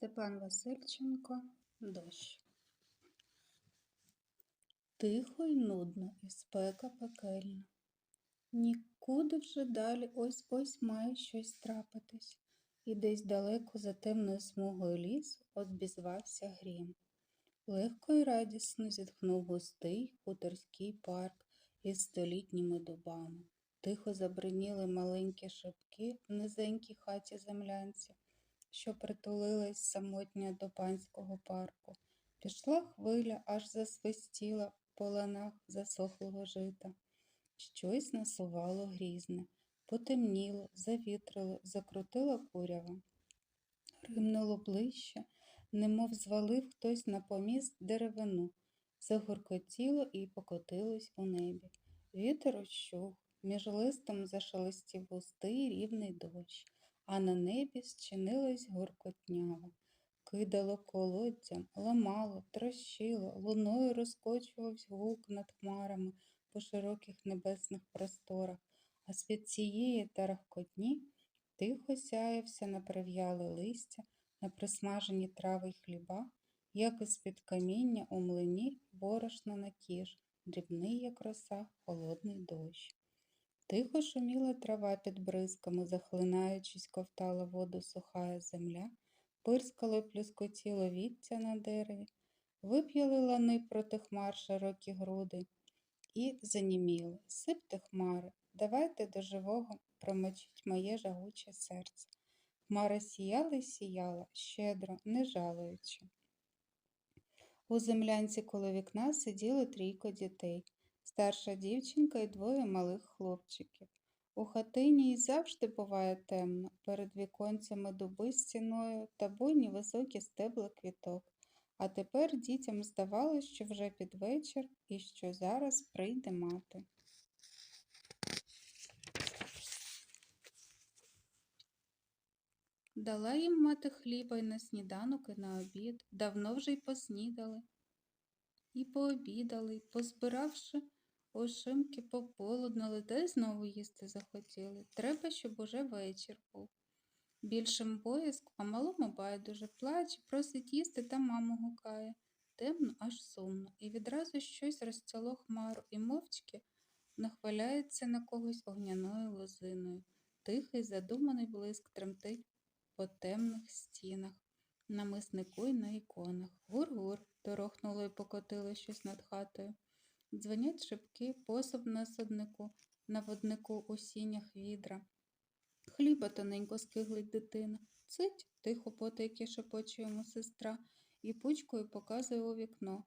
Степан Васильченко Дощ. Тихо й нудно, і спека пекельна. Нікуди вже далі ось ось має щось трапитись, і десь далеко за темною смугою лісу обізвався грім. Легко й радісно зітхнув густий хуторський парк із столітніми дубами. Тихо забриніли маленькі шибки в низенькій хаті землянці, що притулилась самотня до панського парку. Пішла хвиля, аж засвистіла в поланах засохлого жита. Щось насувало грізне, потемніло, завітрило, закрутило курява. Римнуло ближче, немов звалив хтось на поміст деревину, загуркотіло і покотилось у небі. Вітер ущух, між листом зашелестів густий рівний дощ, а на небі зчинилась гуркотнява. Кидало колодцям, ламало, трощило, луною розкочувався гук над хмарами по широких небесних просторах, а світ цієї тарахкотні тихо сяявся на прив'яле листя, на присмажені трави й хліба, як із-під каміння у млині борошно на кіш, дрібний, як роса, холодний дощ. Тихо шуміла трава під бризками, захлинаючись, ковтала воду сухая земля, пирскало й плюскотіло віття на дереві, вип'яли лани проти хмар широкі груди і заніміли. Сипте хмари, давайте до живого промочіть моє жагуче серце. Хмара сіяла й сіяла, щедро, не жалуючи. У землянці коло вікна сиділи трійко дітей, старша дівчинка і двоє малих хлопчиків. У хатині й завжди буває темно, перед віконцями дуби стіною та буйні високі стебла квіток. А тепер дітям здавалось, що вже під вечір і що зараз прийде мати. Дала їм мати хліба й на сніданок, і на обід, давно вже й поснідали, і пообідали, позбиравши ошимки пополуднали, та й знову їсти захотіли. Треба, щоб уже вечір був. Більшим боязку, а малому байдуже плаче, просить їсти та маму гукає. Темно, аж сумно, і відразу щось розцяло хмару, і мовчки нахваляється на когось огняною лозиною. Тихий, задуманий блиск тремтить по темних стінах, на миснику й на іконах. Гур-гур, торохнуло й покотило щось над хатою. Дзвонять шибки, посуд на саднику, на воднику у сінях відра. Хліба тоненько скиглить дитина. Цить, тихо потайки шепоче йому сестра і пучкою показує у вікно.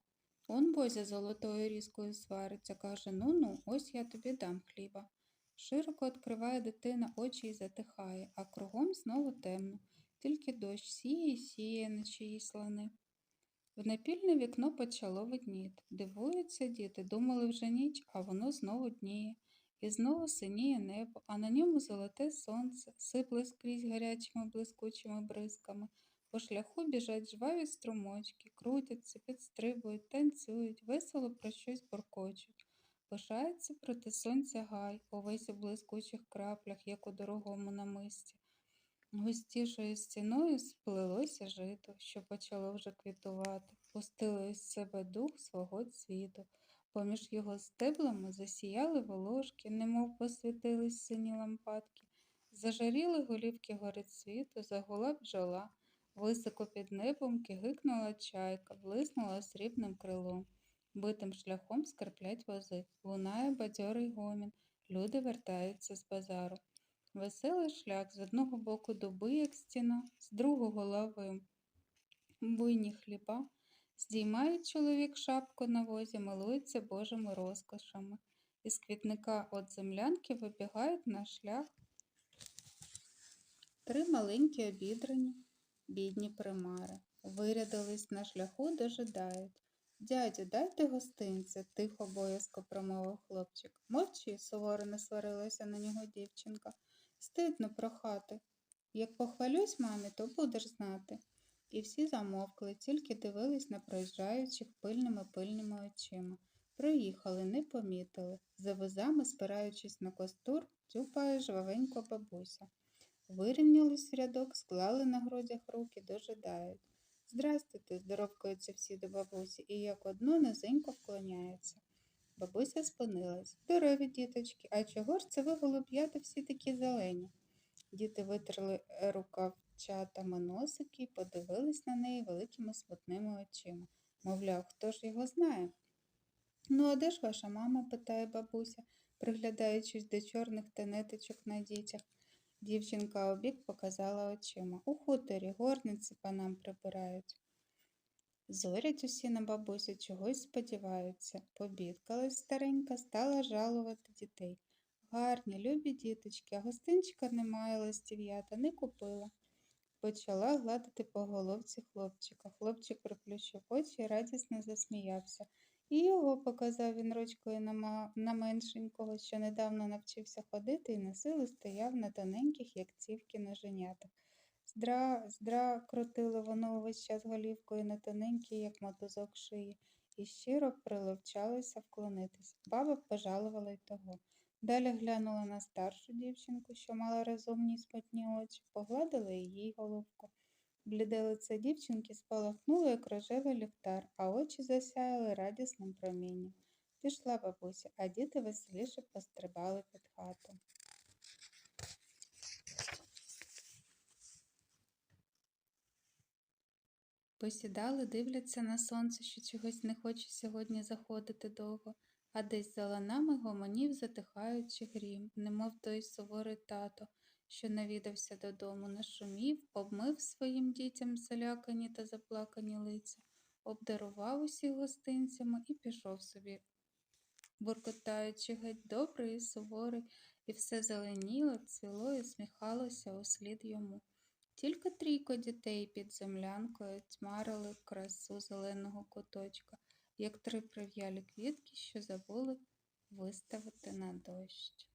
Он Бозя золотою різкою свариться, каже Ну ну, ось я тобі дам хліба. Широко відкриває дитина очі і затихає, а кругом знову темно, тільки дощ сіє і сіє на чиїсь лани. В напільне вікно почало видніти. Дивуються діти, думали вже ніч, а воно знову дніє. І знову синіє небо, а на ньому золоте сонце, сипле скрізь гарячими блискучими бризками. По шляху біжать жваві струмочки, крутяться, підстрибують, танцюють, весело про щось буркочуть. Пишається проти сонця гай, увесь у блискучих краплях, як у дорогому намисті. Густішою стіною сплелося жито, що почало вже квітувати, пустило із себе дух свого цвіту. Поміж його стеблами засіяли волошки, немов посвітились сині лампадки, зажаріли голівки горицвіту, загула бджола, високо під небом кигикнула чайка, блиснула срібним крилом. Битим шляхом скриплять вози, лунає бадьорий гомін, люди вертаються з базару. Веселий шлях з одного боку дуби, як стіна, з другого лавою буйні хліба. Здіймає чоловік шапку на возі, милується божими розкошами. Із квітника от землянки вибігають на шлях три маленькі обідрані, бідні примари. Вирядились на шляху, дожидають. Дядю, дайте гостинця, тихо боязко промовив хлопчик. Мовчи, суворо не сварилася на нього дівчинка. Стидно прохати. Як похвалюсь мамі, то будеш знати. І всі замовкли, тільки дивились на проїжджаючих пильними пильними очима. Проїхали, не помітили. За возами, спираючись на костур, тюпає жвавенько бабуся. Вирівнялись в рядок, склали на грудях руки, дожидають. Здрастуйте, здоровкаються всі до бабусі і як одно низенько вклоняються. Бабуся спинилась. Здорові, діточки, а чого ж це ви голуб'ята всі такі зелені? Діти витерли рукавчатами носики і подивились на неї великими смутними очима. Мовляв, хто ж його знає? Ну, а де ж ваша мама? питає бабуся, приглядаючись до чорних тенеточок на дітях. Дівчинка обік показала очима. У хуторі горниці панам прибирають. Зорять усі на бабусю чогось сподіваються. Побідкалась старенька, стала жалувати дітей. Гарні, любі діточки, а гостинчика немає листів'ята, не купила. Почала гладити по головці хлопчика. Хлопчик приплющив очі і радісно засміявся. І його показав він ручкою на, на меншенького, що недавно навчився ходити і на силу стояв на тоненьких, як цівки ноженятах. Здра, здра, крутило воно увесь час голівкою на тоненькій, як мотузок шиї, і щиро приловчалося вклонитись. Баба пожалувала й того. Далі глянула на старшу дівчинку, що мала розумні й смутні очі, погладила їй головку. Бліде лице дівчинки спалахнуло, як рожевий ліхтар, а очі засяяли радісним промінням. Пішла бабуся, а діти веселіше пострибали під хату. Посідали, дивляться на сонце, що чогось не хоче сьогодні заходити довго, а десь за ланами гомонів, затихаючи грім, немов той суворий тато, що навідався додому, нашумів, обмив своїм дітям залякані та заплакані лиця, обдарував усіх гостинцями і пішов собі, буркотаючи геть добрий і суворий, і все зеленіло, цвіло і усміхалося услід йому. Тільки трійко дітей під землянкою тьмарили красу зеленого куточка, як три прив'ялі квітки, що забули виставити на дощ.